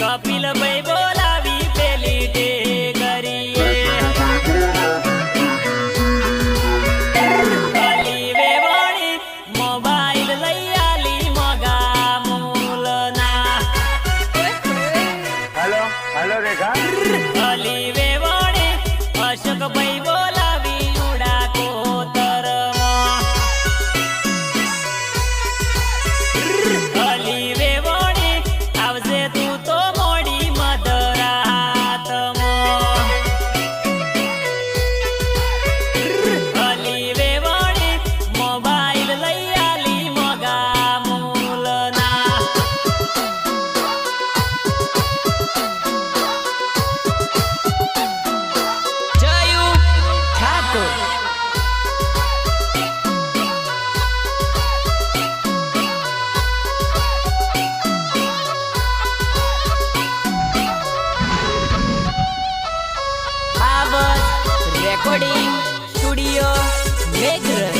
ಕಾಪಿಲ by recording studio Meghraj